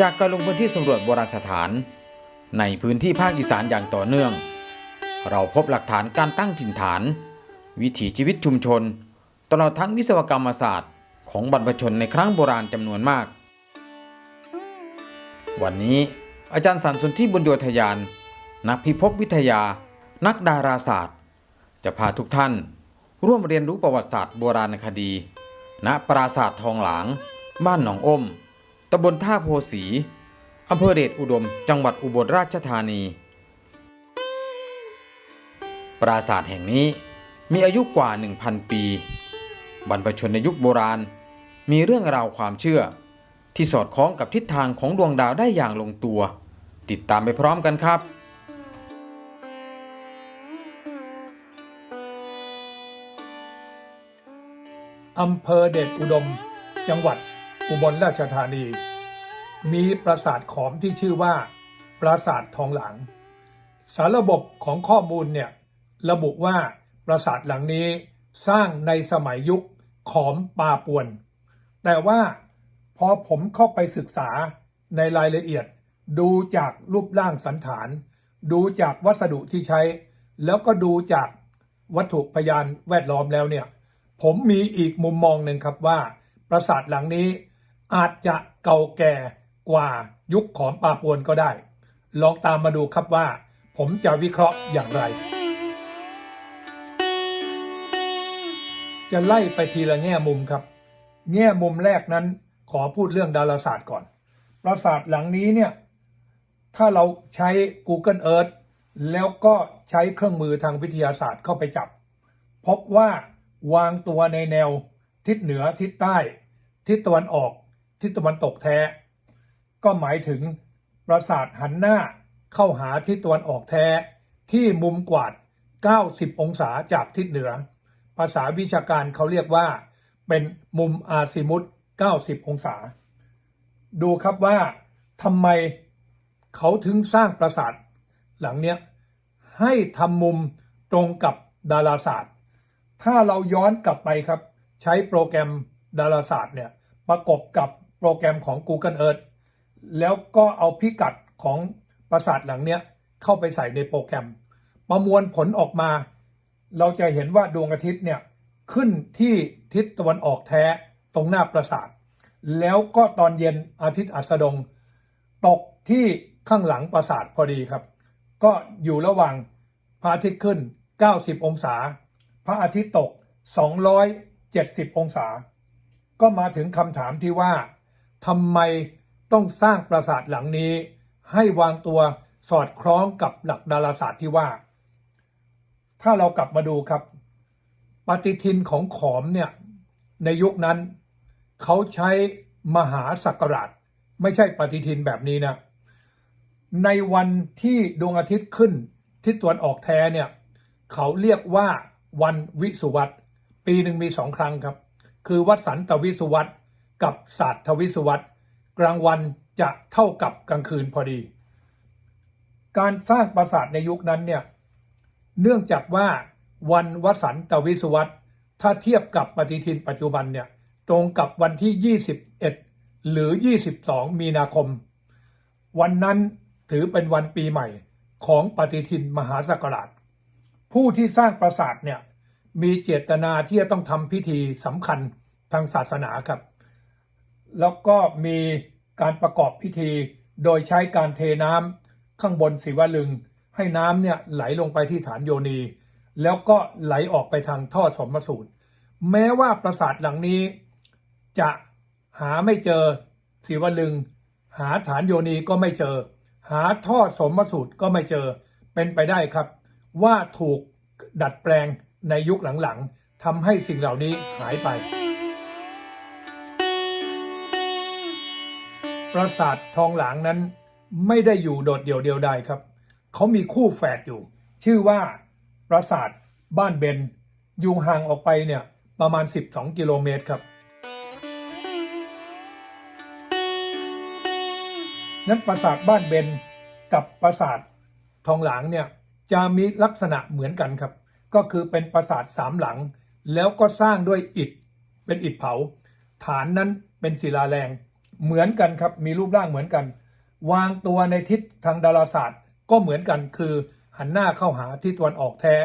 จากการลงพื้นที่สำรวจโบราณสถาน ในพื้นที่ภาคอีสานอย่างต่อเนื่อง เราพบหลักฐานการตั้งถิ่นฐาน วิถีชีวิตชุมชน ตลอดทั้งวิศวกรรมศาสตร์ ของบรรพชนในครั้งโบราณจำนวนมาก วันนี้อาจารย์สันสนที่บุญโยธยาน นักพิภพวิทยา นักดาราศาสตร์ จะพาทุกท่าน ร่วมเรียนรู้ประวัติศาสตร์โบราณคดี ณปราสาททองหลาง บ้านหนองอ้ม ตำบลท่าโพสี อำเภอเดชอุดม จังหวัดอุบลราชธานี ปราสาทแห่งนี้มีอายุกว่า 1,000 ปี บรรพชนในยุคโบราณ มีเรื่องราวความเชื่อ ที่สอดคล้องกับทิศทางของดวงดาวได้อย่างลงตัว ติดตามไปพร้อมกันครับอำเภอเดชอุดม จังหวัด อุบลราชธานี มีปราสาทขอมที่ชื่อว่า ปราสาททองหลางสารระบบของข้อมูลเนี่ยระบุว่าปราสาทหลังนี้สร้างในสมัยยุคขอมปาปวน แต่ว่าพอผมเข้าไปศึกษาในรายละเอียด ดูจากรูปร่างสันฐาน ดูจากวัสดุที่ใช้ แล้วก็ดูจากวัตถุพยานแวดล้อมแล้วเนี่ย ผมมีอีกมุมมองหนึ่งครับว่า ปราสาทหลังนี้ อาจจะเก่าแก่กว่ายุคของปาปวนก็ได้ ลองตามมาดูครับว่า ผมจะวิเคราะห์อย่างไร จะไล่ไปทีละแง่มุมครับ แง่มุมแรกนั้นขอพูดเรื่องดาราศาสตร์ก่อน ปราสาทหลังนี้เนี่ย ถ้าเราใช้ Google Earth แล้วก็ใช้เครื่องมือทางวิทยาศาสตร์เข้าไปจับ พบว่าวางตัวในแนวทิศเหนือทิศใต้ ทิศตะวันออก ทิศตะวันตกแท้ ก็หมายถึงปราสาทหันหน้าเข้าหาทิศตะวันออกแท้ ที่มุมกวาด 90 องศาจากทิศเหนือ ภาษาวิชาการเขาเรียกว่า เป็นมุมอาซิมุต90 องศา ดูครับว่าทำไมเขาถึงสร้างปราสาทหลังเนี้ยให้ทำมุมตรงกับดาราศาสตร์ ถ้าเราย้อนกลับไปครับ ใช้โปรแกรมดาราศาสตร์เนี่ยประกบกับ โปรแกรมของ Google Earth แล้วก็เอาพิกัดของปราสาทหลังเนี้ยเข้าไปใส่ในโปรแกรม ประมวลผลออกมา เราจะเห็นว่าดวงอาทิตย์เนี่ยขึ้นที่ทิศตะวันออกแท้ตรงหน้าปราสาท แล้วก็ตอนเย็นอาทิตย์อัสดง ตกที่ข้างหลังปราสาทพอดีครับ ก็อยู่ระหว่างพระอาทิตย์ขึ้น 90 องศา พระอาทิตย์ตก 270 องศา ก็มาถึงคำถามที่ว่า ทำไมต้องสร้างปราสาทหลังนี้ ให้วางตัวสอดคล้องกับหลักดาราศาสตร์ที่ว่า ถ้าเรากลับมาดูครับ ปฏิทินของขอมเนี่ยในยุคนั้น เขาใช้มหาศักราช ไม่ใช่ปฏิทินแบบนี้นะในวันที่ดวงอาทิตย์ขึ้นทิศตะวันออกแท้เนี่ยเขาเรียกว่าวันวิสุวัตปีหนึ่งมีสองครั้งครับ คือวัดสันตวิสุวัต กับศาสตร์ทวิสุวัตกลางวันจะเท่ากับกลางคืนพอดี การสร้างปราสาทในยุคนั้นเนี่ยเนื่องจากว่าวันวสันตวิสุวัตถ้าเทียบกับปฏิทินปัจจุบันเนี่ยตรงกับวันที่ 21 หรือ 22 มีนาคม วันนั้นถือเป็นวันปีใหม่ของปฏิทินมหาศักราช ผู้ที่สร้างปราสาทเนี่ยมีเจตนาที่จะต้องทำพิธีสำคัญทางศาสนาครับ แล้วก็มีการประกอบพิธี โดยใช้การเทน้ำข้างบนศิวลึง ให้น้ำเนี่ยไหลลงไปที่ฐานโยนี แล้วก็ไหลออกไปทางท่อสมสูตร แม้ว่าปราสาทหลังนี้ จะหาไม่เจอศิวลึง หาฐานโยนีก็ไม่เจอ หาท่อสมสูตรก็ไม่เจอเป็นไปได้ครับ ว่าถูกดัดแปลงในยุคหลังๆทำให้สิ่งเหล่านี้หายไป ปราสาททองหลางนั้นไม่ได้อยู่โดดเดี่ยวเดียวดายครับ เขามีคู่แฝดอยู่ ชื่อว่าปราสาทบ้านเบนอยู่ห่างออกไปเนี่ยประมาณ 12 กิโลเมตรครับ นั้นปราสาทบ้านเบนกับปราสาททองหลางเนี่ยจะมีลักษณะเหมือนกันครับ ก็คือเป็นปราสาทสามหลัง แล้วก็สร้างด้วยอิฐเป็นอิฐเผา ฐานนั้นเป็นศิลาแรง เหมือนกันครับ มีรูปร่างเหมือนกัน วางตัวในทิศทางดาราศาสตร์ ก็เหมือนกันคือหันหน้าเข้าหาทิศตะวันออกแท้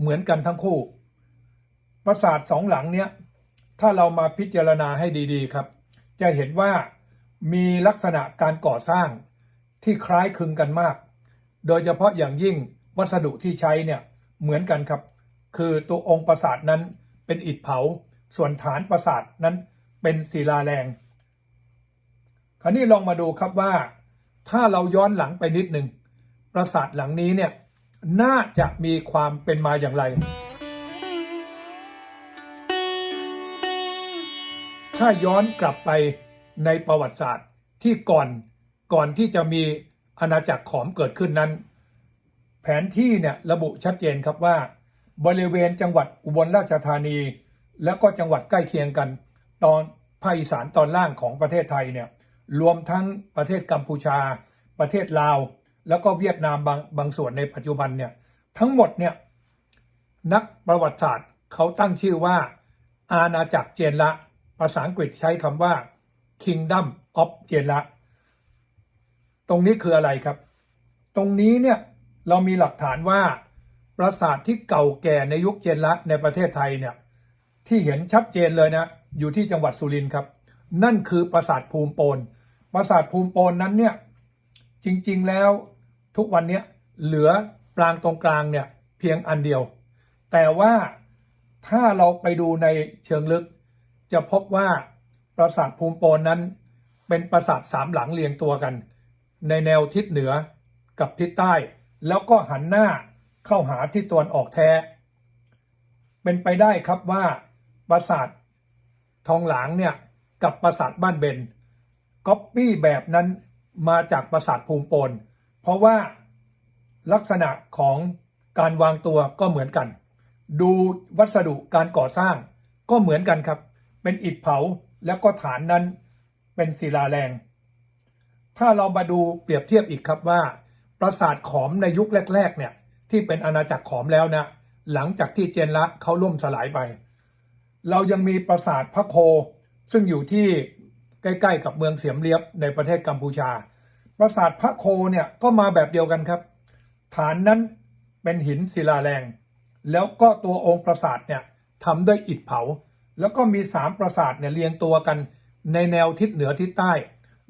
เหมือนกันทั้งคู่ ปราสาทสองหลังเนี้ยถ้าเรามาพิจารณาให้ดีๆครับ จะเห็นว่ามีลักษณะการก่อสร้างที่คล้ายคลึงกันมาก โดยเฉพาะอย่างยิ่งวัสดุที่ใช้เนี่ยเหมือนกันครับ คือตัวองค์ปราสาทนั้นเป็นอิฐเผา ส่วนฐานปราสาทนั้นเป็นศิลาแรง คราวนี้ลองมาดูครับว่า ถ้าเราย้อนหลังไปนิดหนึ่งปราสาทหลังนี้เนี่ยน่าจะมีความเป็นมาอย่างไร ถ้าย้อนกลับไปในประวัติศาสตร์ที่ก่อนก่อนที่จะมีอาณาจักรขอมเกิดขึ้นนั้น แผนที่เนี่ยระบุชัดเจนครับว่า บริเวณจังหวัดอุบลราชธานี แล้วก็จังหวัดใกล้เคียงกัน ตอนภาคอีสานตอนล่างของประเทศไทยเนี่ย รวมทั้งประเทศกัมพูชา ประเทศลาว แล้วก็เวียดนามบางบางส่วนในปัจจุบันเนี่ยทั้งหมดเนี่ยนักประวัติศาสตร์เขาตั้งชื่อว่า อาณาจักรเจนละ ภาษาอังกฤษใช้คำว่า Kingdom of เจนละ ตรงนี้คืออะไรครับ ตรงนี้เนี่ยเรามีหลักฐานว่าปราสาทที่เก่าแก่ในยุคเจนละในประเทศไทยเนี่ยที่เห็นชัดเจนเลยนะ อยู่ที่จังหวัดสุรินทร์ครับ นั่นคือปราสาทภูมิโปน ปราสาทภูมิปนนั้นเนี่ยจริงๆแล้วทุกวันเนี้ยเหลือปรางตรงกลางเนี่ยเพียงอันเดียว แต่ว่าถ้าเราไปดูในเชิงลึก จะพบว่าปราสาทภูมิปนนั้น เป็นปราสาทสามหลังเรียงตัวกัน ในแนวทิศเหนือกับทิศใต้ แล้วก็หันหน้าเข้าหาทิศตะวันออกแท้ เป็นไปได้ครับว่าปราสาททองหลางเนี่ยกับปราสาทบ้านเบน ก๊อปปี้แบบนั้นมาจากปราสาทภูมิปนเพราะว่าลักษณะของการวางตัวก็เหมือนกัน ดูวัสดุการก่อสร้างก็เหมือนกันครับ เป็นอิฐเผาแล้วก็ฐานนั้นเป็นศิลาแรง ถ้าเรามาดูเปรียบเทียบอีกครับว่า ปราสาทขอมในยุคแรก ๆ เนี่ย ที่เป็นอาณาจักรขอมแล้วนะ หลังจากที่เจนละเขาล่มสลายไป เรายังมีปราสาทพระโค ซึ่งอยู่ที่ ใกล้ๆ กับเมืองเสียมเรียบในประเทศกัมพูชา ปราสาทพระโคเนี่ยก็มาแบบเดียวกันครับ ฐานนั้นเป็นหินศิลาแรง แล้วก็ตัวองค์ปราสาทเนี่ยทำด้วยอิฐเผา แล้วก็มีสามปราสาทเนี่ยเรียงตัวกันในแนวทิศเหนือทิศใต้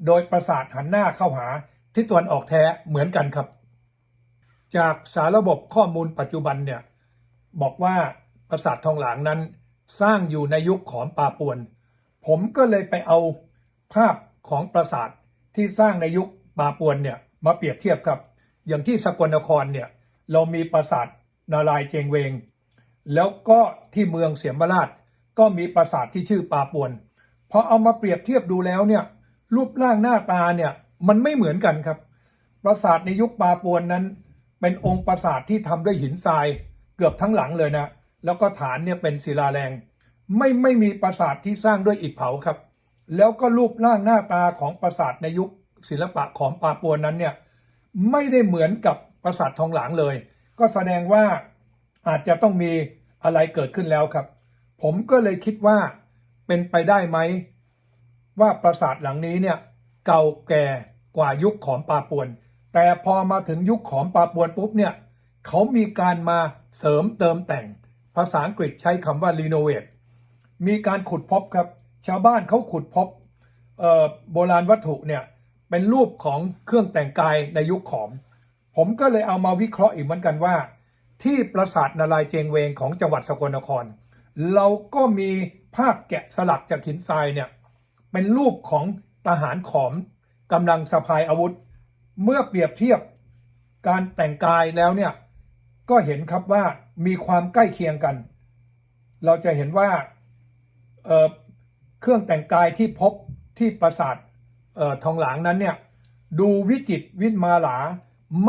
โดยปราสาทหันหน้าเข้าหาทิศตะวันออกแท้เหมือนกันครับ จากสารระบบข้อมูลปัจจุบันเนี่ยบอกว่าปราสาททองหลางนั้นสร้างอยู่ในยุคขอมปาปวน ผมก็เลยไปเอา ภาพของปราสาทที่สร้างในยุคปาปวนเนี่ยมาเปรียบเทียบครับ อย่างที่สกลนครเนี่ยเรามีปราสาทนารายเจงเวง แล้วก็ที่เมืองเสียมราชก็มีปราสาทที่ชื่อปาปวนพอเอามาเปรียบเทียบดูแล้วเนี่ยรูปร่างหน้าตาเนี่ยมันไม่เหมือนกันครับ ปราสาทในยุคปาปวนนั้น เป็นองค์ปราสาทที่ทำด้วยหินทรายเกือบทั้งหลังเลยนะแล้วก็ฐานเนี่ยเป็นศิลาแรง ไม่ไม่มีปราสาทที่สร้างด้วยอิฐเผาครับ แล้วก็รูปร่างหน้าตาของปราสาทในยุคศิลปะของปาปวนนั้นเนี่ยไม่ได้เหมือนกับปราสาททองหลางเลย ก็แสดงว่าอาจจะต้องมีอะไรเกิดขึ้นแล้วครับ ผมก็เลยคิดว่าเป็นไปได้ไหม ว่าปราสาทหลังนี้เนี่ยเก่าแก่กว่ายุคขอมปาปวน แต่พอมาถึงยุคขอมปาปวนปุ๊บเนี่ยเขามีการมาเสริมเติมแต่ง ภาษาอังกฤษใช้คำว่า renovate มีการขุดพบครับ ชาวบ้านเขาขุดพบโบราณวัตถุเนี่ยเป็นรูปของเครื่องแต่งกายในยุคขอม ผมก็เลยเอามาวิเคราะห์อีกเหมือนกันว่า ที่ปราสาทนารายเจงเวงของจังหวัดสกลนคร เราก็มีภาพแกะสลักจากหินทรายเนี่ยเป็นรูปของทหารขอมกำลังสะพายอาวุธ เมื่อเปรียบเทียบการแต่งกายแล้วเนี่ยก็เห็นครับว่ามีความใกล้เคียงกัน เราจะเห็นว่า เครื่องแต่งกายที่พบที่ปราสาททองหลางนั้นเนี่ยดูวิจิตวิมาหลา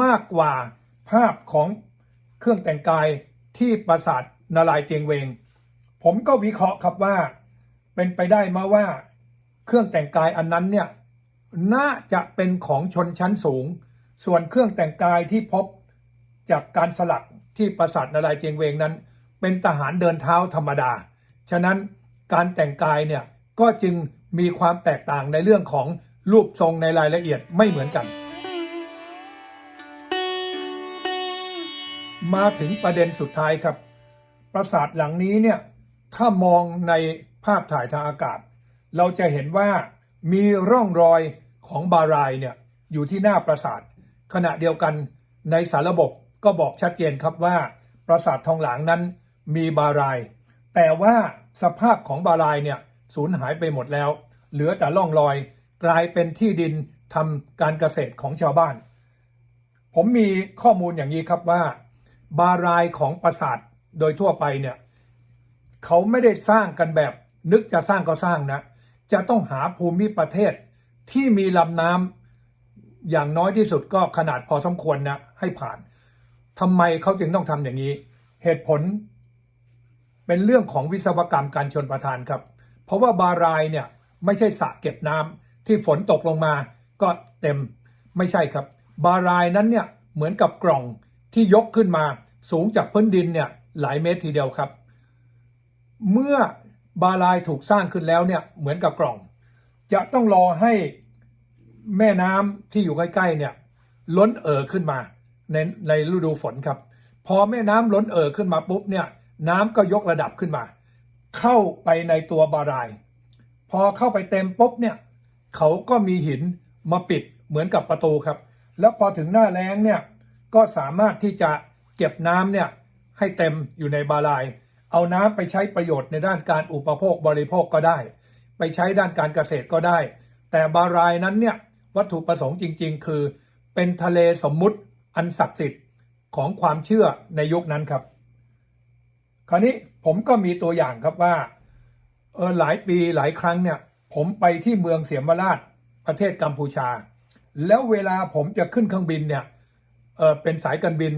มากกว่าภาพของเครื่องแต่งกายที่ปราสาทนารายเจียงเวง ผมก็วิเคราะห์ครับว่าเป็นไปได้มาว่าเครื่องแต่งกายอันนั้นเนี่ยน่าจะเป็นของชนชั้นสูง ส่วนเครื่องแต่งกายที่พบจากการสลักที่ปราสาทนารายเจียงเวงนั้น เป็นทหารเดินเท้าธรรมดา ฉะนั้นการแต่งกายเนี่ย ก็จึงมีความแตกต่างในเรื่องของรูปทรงในรายละเอียดไม่เหมือนกัน มาถึงประเด็นสุดท้ายครับ ปราสาทหลังนี้เนี่ยถ้ามองในภาพถ่ายทางอากาศ เราจะเห็นว่ามีร่องรอยของบารายเนี่ยอยู่ที่หน้าปราสาท ขณะเดียวกันในสารระบบก็บอกชัดเจนครับว่า ปราสาททองหลางนั้นมีบาราย แต่ว่าสภาพของบารายเนี่ย สูญหายไปหมดแล้ว เหลือแต่ร่องรอย กลายเป็นที่ดินทำการเกษตรของชาวบ้าน ผมมีข้อมูลอย่างนี้ครับว่า บารายของปราสาทโดยทั่วไปเนี่ยเขาไม่ได้สร้างกันแบบนึกจะสร้างก็สร้างนะ จะต้องหาภูมิประเทศที่มีลำน้ำอย่างน้อยที่สุดก็ขนาดพอสมควรนะให้ผ่านทำไมเขาจึงต้องทำอย่างนี้ เหตุผลเป็นเรื่องของวิศวกรรมการชนประทานครับ เพราะว่าบารายเนี่ยไม่ใช่สระเก็บน้ำที่ฝนตกลงมาก็เต็มไม่ใช่ครับ บารายนั้นเนี่ยเหมือนกับกล่องที่ยกขึ้นมาสูงจากพื้นดินเนี่ยหลายเมตรทีเดียวครับ เมื่อบารายถูกสร้างขึ้นแล้วเนี่ยเหมือนกับกล่อง จะต้องรอให้แม่น้ำที่อยู่ใกล้ๆเนี่ยล้นเอ่อขึ้นมาในในฤดูฝนครับ พอแม่น้ำล้นเอ่อขึ้นมาปุ๊บเนี่ยน้ำก็ยกระดับขึ้นมา เข้าไปในตัวบารายพอเข้าไปเต็มปุ๊บเนี่ยเขาก็มีหินมาปิดเหมือนกับประตูครับ แล้วพอถึงหน้าแล้งเนี่ยก็สามารถที่จะเก็บน้ำเนี่ยให้เต็มอยู่ในบารายเอาน้ำไปใช้ประโยชน์ในด้านการอุปโภคบริโภคก็ได้ ไปใช้ด้านการเกษตรก็ได้ แต่บารายนั้นเนี่ยวัตถุประสงค์จริง ๆ คือ เป็นทะเลสมมุติอันศักดิ์สิทธิ์ของความเชื่อในยุคนั้นครับ คราวนี้ ผมก็มีตัวอย่างครับว่าเออหลายปีหลายครั้งเนี่ย ผมไปที่เมืองเสียมราชประเทศกัมพูชา แล้วเวลาผมจะขึ้นเครื่องบินเนี่ยเออเป็นสายการบิน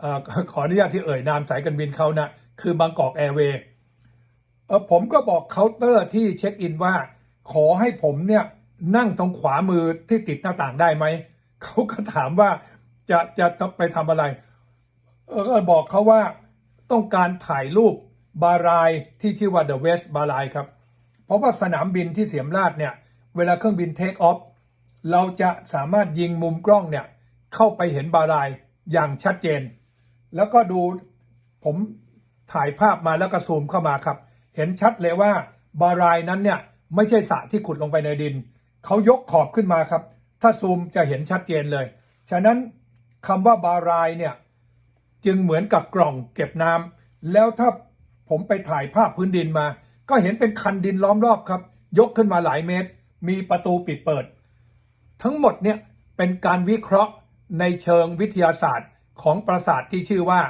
เออขออนุญาตที่เอ่ยนามสายการบินเขานะคือบางกอกแอร์เวย์เออผมก็บอกเคาน์เตอร์ที่เช็คอินว่า ขอให้ผมเนี่ยนั่งตรงขวามือที่ติดหน้าต่างได้ไหม เขาก็ถามว่าจะจะจะไปทำอะไร เออก็บอกเขาว่าต้องการถ่ายรูป บารายที่ชื่อว่า The West บารายครับ เพราะว่าสนามบินที่เสียมราชเนี่ยเวลาเครื่องบินเทคออฟเราจะสามารถยิงมุมกล้องเนี่ยเข้าไปเห็นบารายอย่างชัดเจน แล้วก็ดูผมถ่ายภาพมาแล้วก็ซูมเข้ามาครับ เห็นชัดเลยว่าบารายนั้นเนี่ยไม่ใช่สระที่ขุดลงไปในดิน เขายกขอบขึ้นมาครับ ถ้าซูมจะเห็นชัดเจนเลย ฉะนั้นคำว่าบารายเนี่ยจึงเหมือนกับกล่องเก็บน้ำแล้วถ้า ผมไปถ่ายภาพพื้นดินมา ก็เห็นเป็นคันดินล้อมรอบครับ ยกขึ้นมาหลายเมตร มีประตูปิดเปิด ทั้งหมดเนี่ยเป็นการวิเคราะห์ในเชิงวิทยาศาสตร์ของปราสาทที่ชื่อว่า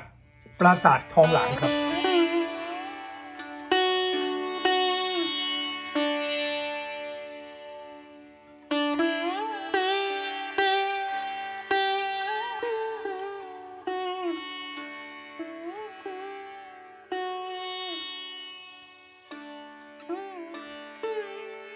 ปราสาททองหลางครับ